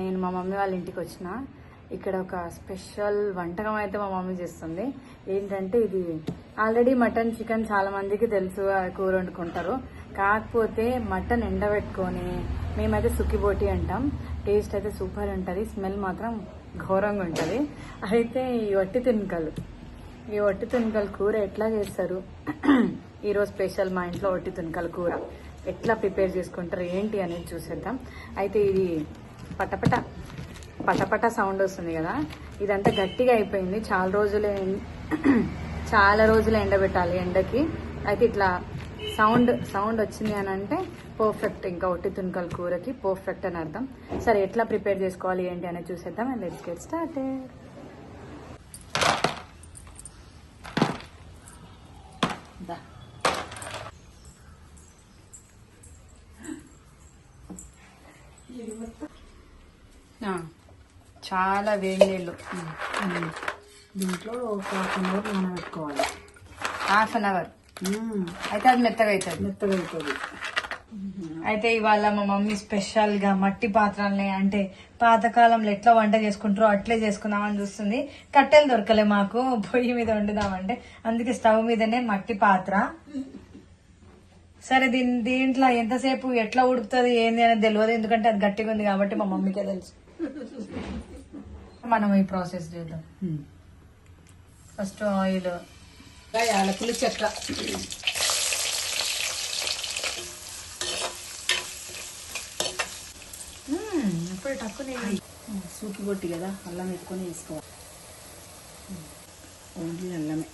నేను మా మమ్మీ వాళ్ళ ఇంటికి వచ్చిన. ఇక్కడ ఒక స్పెషల్ వంటకం అయితే మా మమ్మీ చేస్తుంది. ఏంటంటే ఇది ఆల్రెడీ మటన్ చికెన్ చాలా మందికి తెలుసు కూర వండుకుంటారు. కాకపోతే మటన్ ఎండబెట్టుకొని మేమైతే సుక్కిబోటి అంటాం. టేస్ట్ అయితే సూపర్ ఉంటుంది స్మెల్ మాత్రం ఘోరంగా ఉంటుంది. అయితే ఈ వట్టి తునకలు ఈ వట్టి తునకల కూర ఎట్లా చేస్తారు? ఈరోజు స్పెషల్ మా ఇంట్లో వట్టి తునకల కూర. ఎట్లా ప్రిపేర్ చేసుకుంటారు ఏంటి అనేది చూసేద్దాం. అయితే ఇది పటపట పటపట సౌండ్ వస్తుంది కదా? ఇదంతా గట్టిగా అయిపోయింది. చాలా రోజులే చాలా రోజులు ఎండబెట్టాలి ఎండకి. అయితే ఇట్లా సౌండ్ సౌండ్ వచ్చింది అని అంటే పర్ఫెక్ట్ ఇంకా ఒట్టి తునకల కూరకి పర్ఫెక్ట్ అని అర్థం. సరే ఎట్లా ప్రిపేర్ చేసుకోవాలి ఏంటి అనేది చూసేద్దాం అండ్ లెట్స్ గెట్ స్టార్టెడ్ మొత్తం చాలా వేడి నీళ్ళు. దీంట్లో ఒక హాఫ్ అన్ అవర్ నానబెట్టుకోవాలి. Half an hour. అయితే అది మెత్తగా అవుతుంది మెత్తగా అవుతుంది అయితే ఇవాళ మా మమ్మీ స్పెషల్గా మట్టి పాత్రల్ని అంటే పాతకాలంలో ఎట్లా వంట చేసుకుంటారో అట్లే చేసుకుందామని చూస్తుంది. కట్టెలు దొరకలే మాకు. పొయ్యి మీద వండుదామంటే. అందుకే స్టవ్ మీదనే మట్టి పాత్ర. సరే దీని దీంట్లో ఎంతసేపు ఎట్లా ఉడుకుతుంది ఏంది అనేది తెలియదు ఎందుకంటే అది గట్టిగా ఉంది కాబట్టి మా మమ్మీకే తెలుసు. మనం ఈ ప్రాసెస్ చేద్దాం. First oil. యాలకులు చెక్క ఇప్పుడు తక్కువ సూకి కొట్టి కదా అల్లం ఎత్తుకొని వేసుకోవాలి. ఓన్లీ అల్లమే.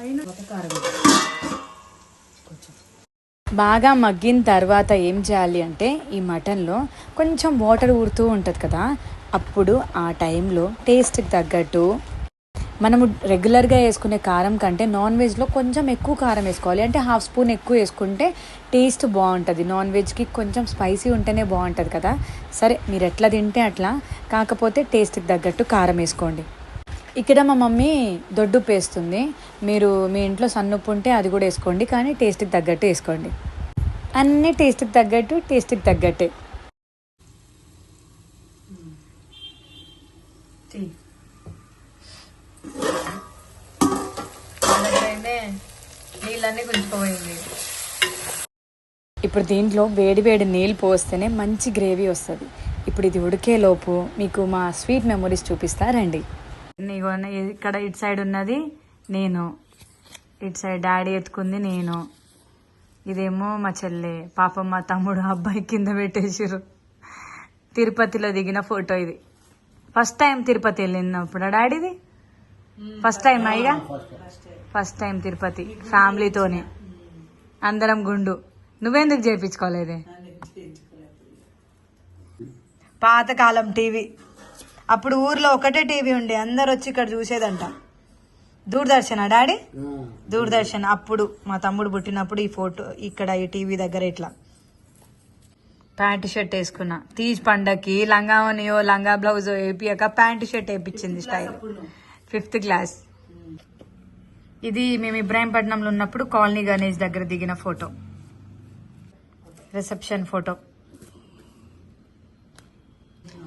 కారం కొంచెం బాగా మగ్గిన తర్వాత ఏం చేయాలి అంటే ఈ మటన్లో కొంచెం వాటర్ ఊరుతూ ఉంటుంది కదా అప్పుడు ఆ టైంలో టేస్ట్కి తగ్గట్టు మనము రెగ్యులర్గా వేసుకునే కారం కంటే నాన్ వెజ్లో కొంచెం ఎక్కువ కారం వేసుకోవాలి. అంటే హాఫ్ స్పూన్ ఎక్కువ వేసుకుంటే టేస్ట్ బాగుంటుంది. నాన్ వెజ్కి కొంచెం స్పైసీ ఉంటేనే బాగుంటుంది కదా. సరే మీరు ఎట్లా తింటే అట్లా. కాకపోతే టేస్ట్కి తగ్గట్టు కారం వేసుకోండి. ఇక్కడ మా మమ్మీ దొడ్డుప్పు వేస్తుంది మీరు మీ ఇంట్లో సన్నుప్పు ఉంటే అది కూడా వేసుకోండి కానీ టేస్ట్కి తగ్గట్టు వేసుకోండి. అన్నీ టేస్ట్కి తగ్గట్టు టేస్ట్కి తగ్గట్టే. నీళ్ళన్నీ ఇప్పుడు దీంట్లో వేడి వేడి నీళ్ళు పోస్తేనే మంచి గ్రేవీ వస్తుంది. ఇప్పుడు ఇది ఉడికేలోపు మీకు మా స్వీట్ మెమరీస్ చూపిస్తా రండి. నీకు ఇక్కడ ఇటు సైడ్ ఉన్నది నేను. ఇటు సైడ్ డాడీ ఎత్తుకుంది నేను. ఇదేమో మా చెల్లె పాపం మా తమ్ముడు అబ్బాయి కింద పెట్టేసిర్రు. తిరుపతిలో దిగిన ఫోటో ఇది. ఫస్ట్ టైం తిరుపతి వెళ్ళినప్పుడు డాడీది? ఫస్ట్ టైం అయ్యా ఫస్ట్ టైం తిరుపతి ఫ్యామిలీతోనే. అందరం గుండు. నువ్వెందుకు చేయించుకోలేదే పాతకాలం టీవీ. అప్పుడు ఊర్లో ఒకటే టీవీ ఉండే అందరు వచ్చి ఇక్కడ చూసేదంట. దూరదర్శన్ డాడీ? దూరదర్శన్ అప్పుడు మా తమ్ముడు పుట్టినప్పుడు ఈ ఫోటో ఇక్కడ ఈ టీవీ దగ్గర ఇట్లా. ప్యాంట్ షర్ట్ వేసుకున్నా. తీజ్ పండక్కి లంగావనియో లంగా బ్లౌజ్ వేపియక ప్యాంట్ షర్ట్ వేపించింది స్టైల్. ఫిఫ్త్ క్లాస్ ఇది మేము ఇబ్రాహీంపట్నంలో ఉన్నప్పుడు కాలనీ గణేష్ దగ్గర దిగిన ఫోటో. Reception photo.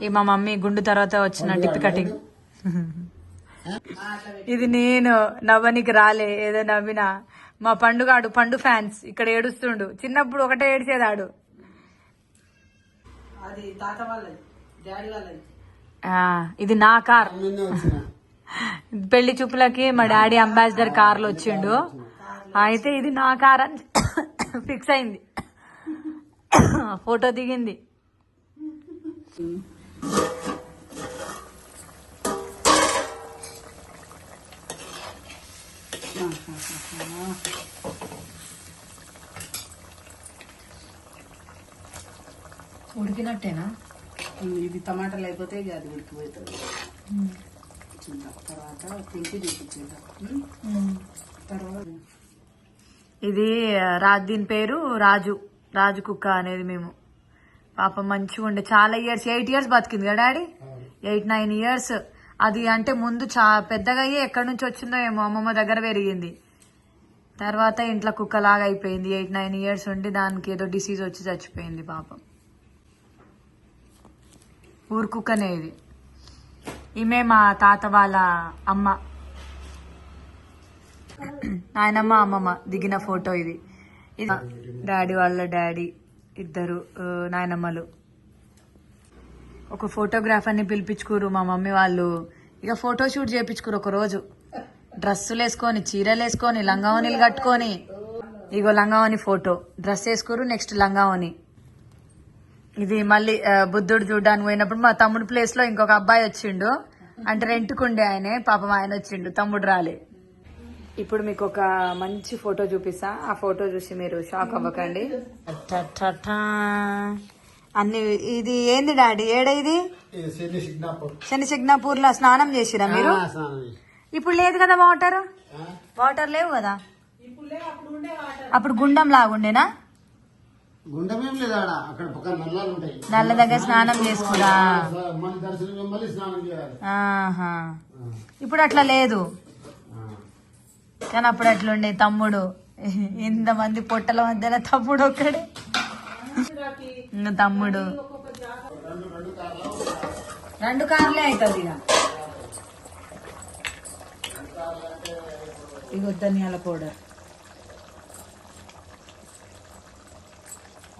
ఈ మా మమ్మీ గుండు తర్వాత వచ్చిన టిప్ కటింగ్. ఇది నేను నవ్వనికి రాలే ఏదో నవ్వినా. మా పండుగాడు పండు ఫ్యాన్స్ ఇక్కడ ఏడుస్తుండు. చిన్నప్పుడు ఒకటే ఆ, ఇది నా కార్. పెళ్ళి చూపులకి మా డాడీ అంబాసిడర్ కార్లో వచ్చిండు. అయితే ఇది నా కార్ అని ఫిక్స్ అయింది. ఫోటో దిగింది. ఉడికినట్టేనా? ఇది టమాటాలు అయిపోతే ఇక అది ఉడికిపోతుంది. చూద్దాం తర్వాత చూపించేద్దాం. తర్వాత ఇది రా దీని పేరు రాజు. రాజు కుక్క అనేది మేము. పాపం మంచిగా ఉండే. చాలా ఇయర్స్ ఎయిట్ ఇయర్స్ బతికింది కదా డాడీ? ఎయిట్ నైన్ ఇయర్స్ అది అంటే ముందు చా పెద్దగా అయ్యి ఎక్కడి నుంచి వచ్చిందో ఏమో అమ్మమ్మ దగ్గర పెరిగింది. తర్వాత ఇంట్లో కుక్కలాగా అయిపోయింది. ఎయిట్ నైన్ ఇయర్స్ ఉండి దానికి ఏదో డిసీజ్ వచ్చి చచ్చిపోయింది పాపం. ఊరు కుక్కనే ఇది. ఈమె మా తాత వాళ్ళ అమ్మ. నాయనమ్మ అమ్మమ్మ దిగిన ఫోటో ఇది. ఇది డాడీ వాళ్ళ డాడీ. ఇద్దరు నాయనమ్మలు. ఒక ఫోటోగ్రాఫర్ని పిలిపించుకోరు మా మమ్మీ వాళ్ళు. ఇక ఫోటో షూట్ చేయించుకోరు ఒక రోజు. డ్రెస్సులు వేసుకొని చీరలు వేసుకొని లంగావనీలు కట్టుకొని. ఇగో లంగావని ఫోటో. డ్రెస్ వేసుకోరు నెక్స్ట్ లంగావని. ఇది మళ్ళీ బుద్ధుడు చూడడానికి పోయినప్పుడు మా తమ్ముడు ప్లేస్లో ఇంకొక అబ్బాయి వచ్చిండు. అంటే రెంట్కుండే ఆయనే పాపం ఆయన వచ్చిండు తమ్ముడు రాలే. ఇప్పుడు మీకు ఒక మంచి ఫోటో చూపిస్తా. ఆ ఫోటో చూసి మీరు షాక్ అవ్వకండి. టటటా. అన్ని ఇది ఏంది డాడీ? ఏడ ఇది? శని సిగ్నాపూర్. లో స్నానం చేసిరా మీరు? ఇప్పుడు లేదు కదా వాటర్? వాటర్ లేవు కదా? అప్పుడు గుండం లాగుండేనా? గుండమేం లేదు ఆడ. అక్కడ పక్కన నల్లాలు ఉంటాయి. నల్ల దగ్గర స్నానం చేసుకురా. మన దర్శనం మళ్ళీ స్నానం చేయాలి. ఆహా. ఇప్పుడు అట్లా లేదు. కానీ అప్పుడు అట్లుండే తమ్ముడు. ఇంతమంది పొట్టల మధ్యన తమ్ముడు ఒక్కడే. ఇంకా తమ్ముడు. రెండు కార్లే అవుతుంది ఇక ఇగో ధనియాల పౌడర్.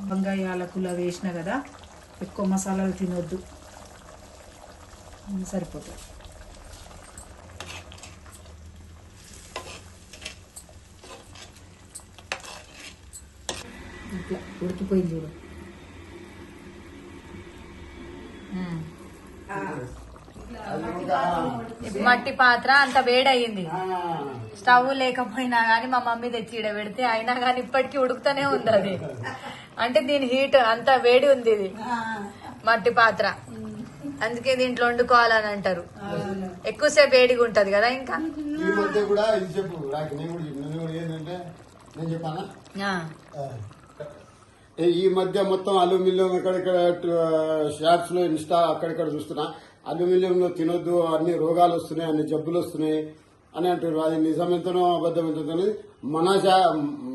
వంకాయ యాలకుల వేసిన కదా ఎక్కువ మసాలాలు తినొద్దు. సరిపోతుంది ఇట్లా ఉడికిపోయింది చూడు. మట్టి పాత్ర అంత వేడయింది స్టవ్ లేకపోయినా గానీ మా మమ్మీ తెచ్చి ఈడ పెడితే అయినా గానీ ఇప్పటికీ ఉడుకుతూనే ఉంది అది అంటే దీని హీట్ అంత వేడి ఉంది ఇది. మట్టి పాత్ర. అందుకే దీంట్లో వండుకోవాలని అంటారు. ఎక్కువసేపు వేడిగా ఉంటది కదా ఇంకా? ఈ మధ్య కూడా ఇది చెప్పు నాకు నేను కూడా చెప్పు నేను కూడా ఏంటంటే నేను చెప్పానా? ఆ, ఆ. ఈ- మధ్య మొత్తం అల్యూమినియం ఎక్కడెక్కడ షాప్స్లో ఇన్స్టా అక్కడెక్కడ చూస్తున్నా అల్యూమినియం లో తినొద్దు అన్ని రోగాలు వస్తున్నాయి అన్ని జబ్బులు వస్తున్నాయి అని అంటారు అది నిజం ఎంతనో అబద్ధం ఎంతో తెలియదు. మన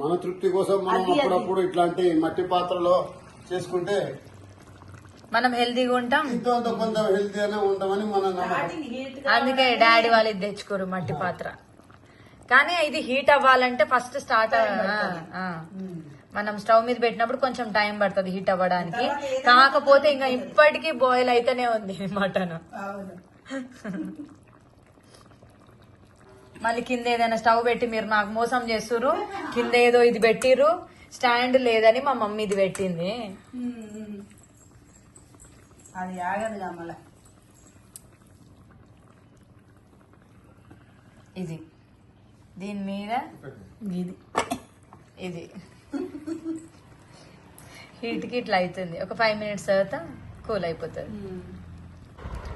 మన తృప్తి కోసం మనం అప్పుడప్పుడు ఇట్లాంటి మట్టి పాత్రలో చేసుకుంటే మనం హెల్తీగా ఉంటాం. ఎంతో కొంత హెల్తీ అనే ఉంటామని మన అందుకే డాడీ వాళ్ళు తెచ్చుకోరు మట్టి పాత్ర. కానీ ఇది హీట్ అవ్వాలంటే ఫస్ట్ స్టార్ట్ మనం స్టవ్ మీద పెట్టినప్పుడు కొంచెం టైం పడుతుంది హీట్ అవ్వడానికి. కాకపోతే ఇంకా ఇప్పటికీ బాయిల్ అయితేనే ఉంది మటన్. మళ్ళీ కింద ఏదైనా స్టవ్ పెట్టి మీరు నాకు మోసం చేస్తుర్రు కింద ఏదో ఇది పెట్టిర్రు స్టాండ్ లేదని మా మమ్మీ ఇది పెట్టింది. అది మళ్ళా ఇది. దీని మీద ఇది. ఇది. హీట్కి ఇట్లా అవుతుంది ఒక ఫైవ్ మినిట్స్ తర్వాత కూల్ అయిపోతుంది.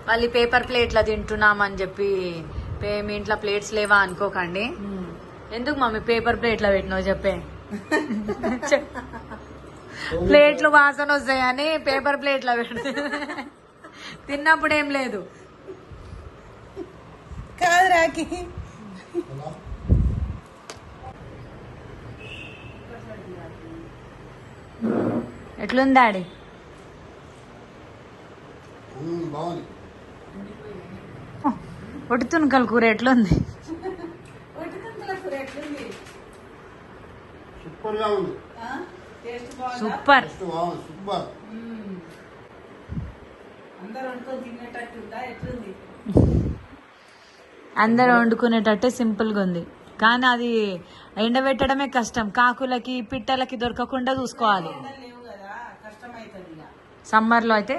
మళ్ళీ పేపర్ ప్లేట్లో తింటున్నామని చెప్పి పే మీ ఇంట్లో ప్లేట్స్ లేవా అనుకోకండి. ఎందుకు మమ్మీ పేపర్ ప్లేట్లో పెట్టినావు చెప్పే? ప్లేట్లు వాసన వస్తాయని పేపర్ ప్లేట్లో పెట్టి. తిన్నప్పుడు ఏం లేదు. కాదు రాకి ఎట్లుంది డాడీ? ఉమ్, బాగుంది. ఒట్టి తునకల కూర ఎట్లుంది? సూపర్గా ఉంది. టేస్ట్ బాగుందా? సూపర్. టేస్ట్ బాగుంది సూపర్. అందరూ వండుకొని తినేటట్టు ఉందా? ఎట్లుంది? అందరూ వండుకునేటట్టే సింపుల్గా ఉంది. కానీ అది ఎండబెట్టడమే కష్టం. కాకులకి పిట్టలకి దొరకకుండా చూసుకోవాలి ఎండలు లేవు కదా కష్టమవుతుంది ఇక సమ్మర్లో అయితే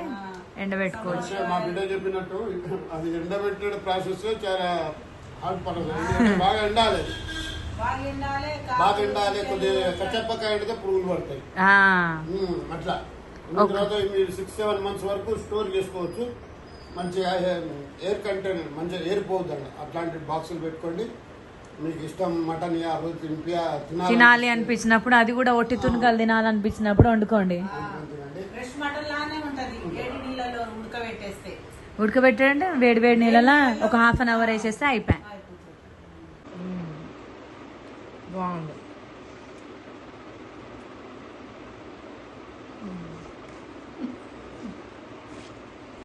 ఎండబెట్టుకోవచ్చు. మా బిడ్డ చెప్పినట్టు అది ఎండబెట్టే ప్రాసెస్ చాలా హార్డ్ పడదు. బాగా ఎండాలి. బాగా ఎండాలి కొద్దిగా కచ్చపక్క ఎండితే పురుగులు పడతాయి. అట్లా. తర్వాత మీరు సిక్స్ సెవెన్ మంత్స్ వరకు స్టోర్ చేసుకోవచ్చు. మంచిగా ఎయిర్ కంటైనర్ మంచిగా ఎయిర్ పోతుందండి అట్లాంటి బాక్సులు పెట్టుకోండి. మీకు ఇష్టం మటన్ ఆ రోజు తినిపి తినాలి. అనిపించినప్పుడు అది కూడా ఒట్టి తునకలు తినాలనిపించినప్పుడు వండుకోండి. తినండి వేడి వేడి నీళ్ళలో ఒక హాఫ్ అన్ అవర్ వేసేస్తే అయిపోయాయి. బాగుంది.